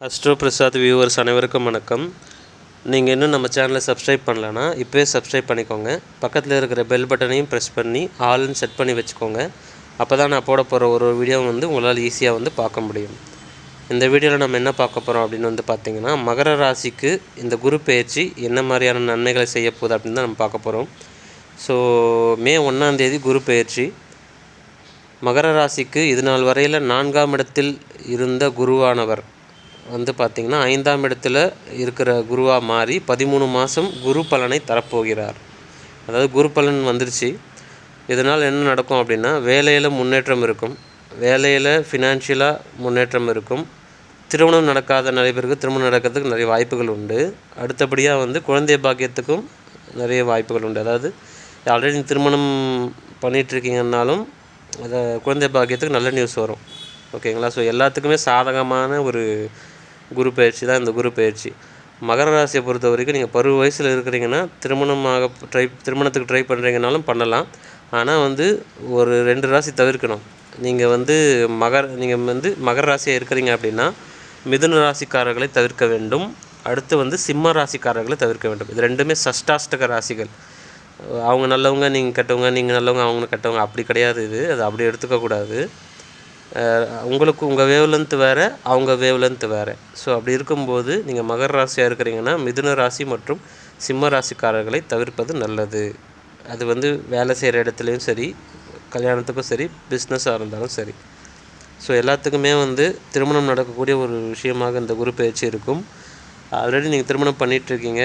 Astro Prasad viewers அனைவருக்கும் வணக்கம். நீங்கள் இன்னும் நம்ம சேனலை சப்ஸ்கிரைப் பண்ணலன்னா இப்போவே சப்ஸ்கிரைப் பண்ணிக்கோங்க. பக்கத்தில் இருக்கிற பெல் பட்டனையும் ப்ரெஸ் பண்ணி ஆல்னு செட் பண்ணி வச்சுக்கோங்க. அப்போ தான் நான் போட போகிற ஒரு ஒரு வந்து உங்களால் ஈஸியாக வந்து பார்க்க முடியும். இந்த வீடியோவில் நம்ம என்ன பார்க்க போகிறோம் அப்படின்னு வந்து பார்த்திங்கன்னா மகர ராசிக்கு இந்த குரு பயிற்சி என்ன மாதிரியான நன்மைகளை செய்ய போகுது அப்படின்னு தான் நம்ம பார்க்க போகிறோம் ஸோ மே ஒன்றாந்தேதி குரு பயிற்சி மகர ராசிக்கு இது நாள் வரையில் நான்காம் இடத்தில் இருந்த குருவானவர். வந்து பார்த்திங்கன்னா ஐந்தாம் இடத்துல இருக்கிற குருவாக மாறி பதிமூணு மாதம் குரு பலனை தரப்போகிறார். அதாவது குரு பலன் வந்துருச்சு. இதனால் என்ன நடக்கும் அப்படின்னா வேலையில் முன்னேற்றம் இருக்கும். வேலையில் ஃபினான்ஷியலாக முன்னேற்றம் இருக்கும். திருமணம் நடக்காத நிறைய பேருக்கு திருமணம் நடக்கிறதுக்கு நிறைய வாய்ப்புகள் உண்டு. அடுத்தபடியாக வந்து குழந்தை பாக்கியத்துக்கும் நிறைய வாய்ப்புகள் உண்டு. அதாவது ஆல்ரெடி திருமணம் பண்ணிகிட்ருக்கீங்கன்னாலும் அதை குழந்தை பாக்கியத்துக்கு நல்ல நியூஸ் வரும். ஓகேங்களா ஸோ எல்லாத்துக்குமே சாதகமான ஒரு குரு பயிற்சி தான் இந்த குரு பயிற்சி. மகர ராசியை பொறுத்த வரைக்கும் நீங்கள் பருவ வயசில் இருக்கிறீங்கன்னா திருமணமாக ட்ரை திருமணத்துக்கு ட்ரை பண்ணுறீங்கனாலும் பண்ணலாம். ஆனால் வந்து ஒரு ரெண்டு ராசி தவிர்க்கணும். நீங்கள் வந்து மகர் நீங்கள் வந்து மகர ராசியாக இருக்கிறீங்க அப்படின்னா மிதுன ராசிக்காரர்களை தவிர்க்க வேண்டும். அடுத்து வந்து சிம்ம ராசிக்காரர்களை தவிர்க்க வேண்டும். இது ரெண்டுமே சஷ்டாஷ்டக ராசிகள். அவங்க நல்லவங்க நீங்கள் கெட்டவங்க நீங்கள் நல்லவங்க அவங்க கெட்டவங்க. அப்படி கிடையாது இது. அது அப்படி எடுத்துக்கக்கூடாது. உங்களுக்கு உங்கள் வேவ் லென்த்து வேறு அவங்க வேவ் லென்த்து வேறு. ஸோ அப்படி இருக்கும்போது நீங்கள் மகர ராசியாக இருக்கிறீங்கன்னா மிதுன ராசி மற்றும் சிம்ம ராசிக்காரர்களை தவிர்ப்பது நல்லது. அது வந்து வேலை செய்கிற இடத்துலையும் சரி கல்யாணத்துக்கும் சரி பிஸ்னஸாக இருந்தாலும் சரி. ஸோ எல்லாத்துக்குமே வந்து திருமணம் நடக்கக்கூடிய ஒரு விஷயமாக இந்த குரு பயிற்சி இருக்கும். ஆல்ரெடி நீங்கள் திருமணம் பண்ணிகிட்ருக்கீங்க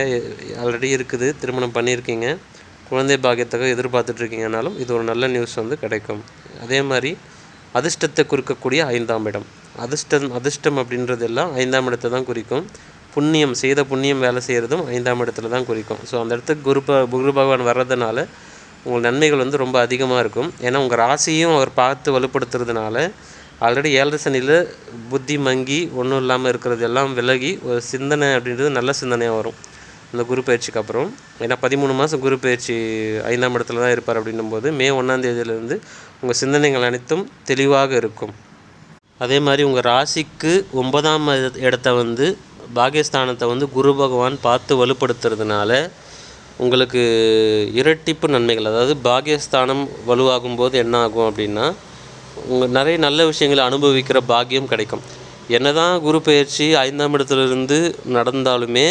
ஆல்ரெடி இருக்குது திருமணம் பண்ணியிருக்கீங்க. குழந்தை பாக்கியத்துக்காக எதிர்பார்த்துட்ருக்கீங்கனாலும் இது ஒரு நல்ல நியூஸ் வந்து கிடைக்கும். அதே மாதிரி அதிர்ஷ்டத்தை குறிக்கக்கூடிய ஐந்தாம் இடம். அதிர்ஷ்டம் அதிர்ஷ்டம் அப்படின்றது எல்லாம் ஐந்தாம் இடத்தை தான் குறிக்கும். புண்ணியம் செய்த புண்ணியம் வேலை செய்கிறதும் ஐந்தாம் இடத்துல தான் குறிக்கும். ஸோ அந்த இடத்துக்கு குரு ப குரு பகவான் வர்றதுனால உங்கள் நன்மைகள் வந்து ரொம்ப அதிகமாக இருக்கும். ஏன்னா உங்கள் ராசியும் அவர் பார்த்து வலுப்படுத்துறதுனால ஆல்ரெடி ஏழரை சனியில் புத்தி மங்கி ஒன்றும் இல்லாமல் இருக்கிறது எல்லாம் விலகி ஒரு சிந்தனை அப்படின்றது நல்ல சிந்தனையாக வரும். இந்த குரு பயிற்சிக்கு அப்புறம். ஏன்னா பதிமூணு மாதம் குரு பயிற்சி ஐந்தாம் இடத்துல தான் இருப்பார் அப்படின்னும் போது மே ஒன்றாம் தேதியிலேருந்து உங்கள் சிந்தனைகள் அனைத்தும் தெளிவாக இருக்கும். அதே மாதிரி உங்கள் ராசிக்கு ஒன்பதாம் இடத்த வந்து பாகியஸ்தானத்தை வந்து குரு பகவான் பார்த்து வலுப்படுத்துறதுனால உங்களுக்கு இரட்டிப்பு நன்மைகள் அதாவது பாகியஸ்தானம் வலுவாகும் போது என்ன ஆகும் அப்படின்னா உங்கள் நிறைய நல்ல விஷயங்களை அனுபவிக்கிற பாக்கியம் கிடைக்கும். என்ன தான் குரு பயிற்சி ஐந்தாம் இடத்துலேருந்து நடந்தாலுமே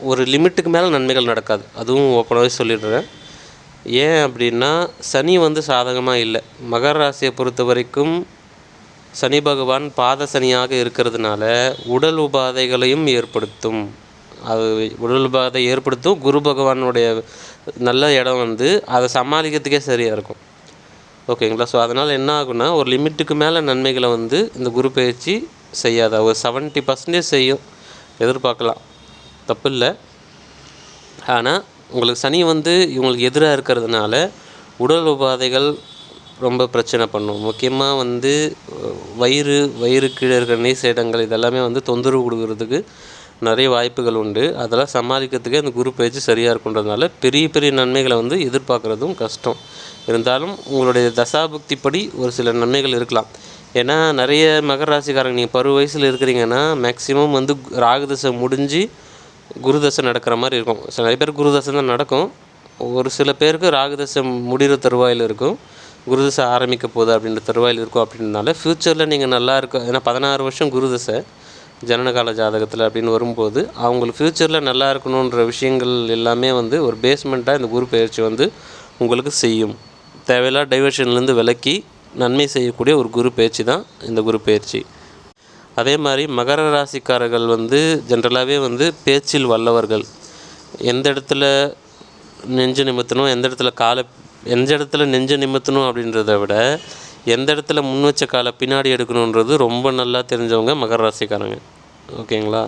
ஒரு லிமிட்டுக்கு மேலே நன்மைகள் நடக்காது. அதுவும் ஓப்பனாகவே சொல்லிடுறேன். ஏன் அப்படின்னா சனி வந்து சாதகமாக இல்லை. மகர ராசியை பொறுத்த வரைக்கும் சனி பகவான் பாத சனியாக இருக்கிறதுனால உடல் உபாதைகளையும் ஏற்படுத்தும். அது உடல் உபாதை ஏற்படுத்தும். குரு பகவானுடைய நல்ல இடம் வந்து அதை சமாளிக்கிறதுக்கே சரியாக இருக்கும். ஓகேங்களா? ஸோ அதனால் என்ன ஆகுனா ஒரு லிமிட்டுக்கு மேலே நன்மைகளை வந்து இந்த குரு பயிற்சி செய்யாத ஒரு செவன்ட்டி பர்சன்டேஜ் செய்யும். எதிர்பார்க்கலாம். தப்பு இல்லை ஆனால் உங்களுக்கு சனி வந்து இவங்களுக்கு எதிராக இருக்கிறதுனால உடல் உபாதைகள் ரொம்ப பிரச்சனை பண்ணும். முக்கியமாக வந்து வயிறு வயிறு கீழே இருக்கிற நீர் சேடங்கள் இதெல்லாமே வந்து தொந்தரவு கொடுக்கறதுக்கு நிறைய வாய்ப்புகள் உண்டு. அதெல்லாம் சமாளிக்கிறதுக்கே அந்த குரு பயிற்சி சரியாக இருக்குன்றதுனால பெரிய பெரிய நன்மைகளை வந்து எதிர்பார்க்குறதும் கஷ்டம். இருந்தாலும் உங்களுடைய தசாபுக்தி படி ஒரு சில நன்மைகள் இருக்கலாம். ஏன்னா நிறைய மகர ராசிக்காரங்க நீங்கள் பருவ வயசில் இருக்கிறீங்கன்னா மேக்ஸிமம் வந்து ராகுதசை முடிஞ்சு குருதசை நடக்கிற மாதிரி இருக்கும். சில நிறைய பேர் குருதசை தான் நடக்கும். ஒரு சில பேருக்கு ராகுதசை முடிகிற தருவாயில் இருக்கும். குருதசை ஆரம்பிக்க போகுது அப்படின்ற தருவாயில் இருக்கும் அப்படின்றனால ஃப்யூச்சரில் நீங்கள் நல்லா இருக்க ஏன்னா பதினாறு வருஷம் குருதசை ஜனனகால ஜாதகத்தில் அப்படின்னு வரும்போது அவங்களுக்கு ஃப்யூச்சரில் நல்லா இருக்கணுன்ற விஷயங்கள் எல்லாமே வந்து ஒரு பேஸ்மெண்ட்டாக இந்த குரு பயிற்சி வந்து உங்களுக்கு செய்யும். தேவையில்லா டைவர்ஷன்லேருந்து விலக்கி நன்மை செய்யக்கூடிய ஒரு குரு பயிற்சி தான் இந்த குரு பயிற்சி. அதே மாதிரி மகர ராசிக்காரர்கள் வந்து ஜென்ரலாகவே வந்து பேச்சில் வல்லவர்கள். எந்த இடத்துல நெஞ்சு நிமித்தணும் எந்த இடத்துல காலை எந்த இடத்துல நெஞ்சு நிமித்தணும் அப்படின்றத விட எந்த இடத்துல முன் வச்ச காலை பின்னாடி எடுக்கணுன்றது ரொம்ப நல்லா தெரிஞ்சவங்க மகர ராசிக்காரங்க. ஓகேங்களா?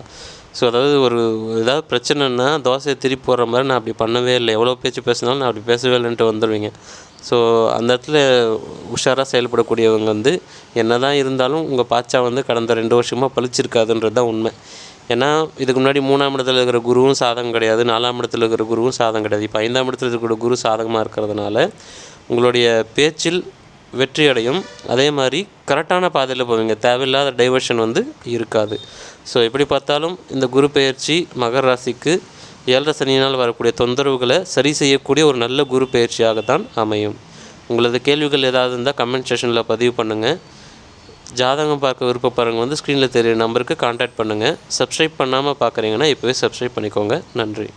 ஸோ அதாவது ஒரு ஏதாவது பிரச்சனைன்னா தோசையை திருப்பி போடுற மாதிரி நான் அப்படி பண்ணவே இல்லை. எவ்வளோ பேச்சு பேசினாலும் நான் அப்படி பேசவே இல்லைன்ட்டு வந்துடுவீங்க ஸோ அந்த இடத்துல உஷாராக செயல்படக்கூடியவங்க வந்து என்ன தான் இருந்தாலும் உங்கள் பாச்சா வந்து கடந்த ரெண்டு வருஷமாக பழிச்சிருக்காதுன்றது தான் உண்மை. ஏன்னா இதுக்கு முன்னாடி மூணாம் இடத்துல இருக்கிற குருவும் சாதகம் கிடையாது. நாலாம் இடத்துல இருக்கிற குருவும் சாதகம் கிடையாது. இப்போ ஐந்தாம் இடத்துல இருக்கிற குரு சாதகமாக இருக்கிறதுனால உங்களுடைய பேச்சில் வெற்றி அடையும் அதே மாதிரி கரெக்டான பாதையில் போவீங்க. தேவையில்லாத டைவர்ஷன் வந்து இருக்காது. ஸோ எப்படி பார்த்தாலும் இந்த குரு பெயர்ச்சி மகர ராசிக்கு ஏழரை சனியினால் வரக்கூடிய தொந்தரவுகளை சரி செய்யக்கூடிய ஒரு நல்ல குரு பெயர்ச்சியாகத்தான் அமையும். உங்களது கேள்விகள் ஏதாவது இருந்தால் கமெண்ட் செஷனில் பதிவு பண்ணுங்கள் ஜாதகம் பார்க்க விருப்பப்படுறவங்க வந்து ஸ்க்ரீனில் தெரியுற நம்பருக்கு காண்டாக்ட் பண்ணுங்கள் சப்ஸ்கிரைப் பண்ணாமல் பார்க்குறீங்கன்னா இப்போவே சப்ஸ்கிரைப் பண்ணிக்கோங்க. நன்றி.